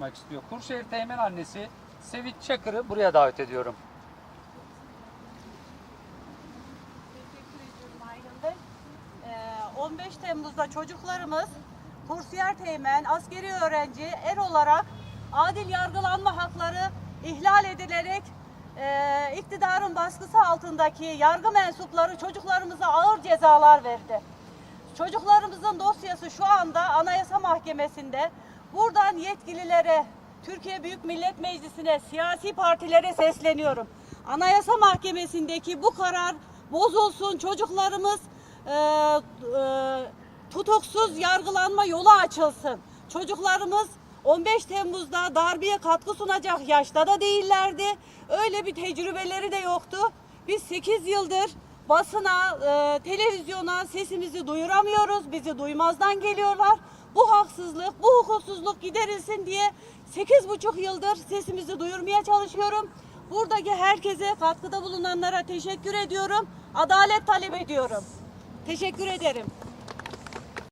konuşmak istiyor. Kurşehir Teğmen annesi Sevinç Çakır'ı buraya davet ediyorum. Teşekkür ediyorum Aydın Bey. Ee, 15 Temmuz'da çocuklarımız kursiyer teğmen, askeri öğrenci, er olarak adil yargılanma hakları ihlal edilerek e, iktidarın baskısı altındaki yargı mensupları çocuklarımıza ağır cezalar verdi. Çocuklarımızın dosyası şu anda Anayasa Mahkemesi'nde. Buradan yetkililere, Türkiye Büyük Millet Meclisi'ne, siyasi partilere sesleniyorum. Anayasa Mahkemesi'ndeki bu karar bozulsun. Çocuklarımız e, e, tutuksuz yargılanma yolu açılsın. Çocuklarımız 15 Temmuz'da darbeye katkı sunacak yaşta da değillerdi. Öyle bir tecrübeleri de yoktu. Biz 8 yıldır basına, e, televizyona sesimizi duyuramıyoruz. Bizi duymazdan geliyorlar. Bu haksızlık, bu giderilsin diye 8,5 yıldır sesimizi duyurmaya çalışıyorum. Buradaki herkese katkıda bulunanlara teşekkür ediyorum. Adalet talep ediyorum. Teşekkür ederim.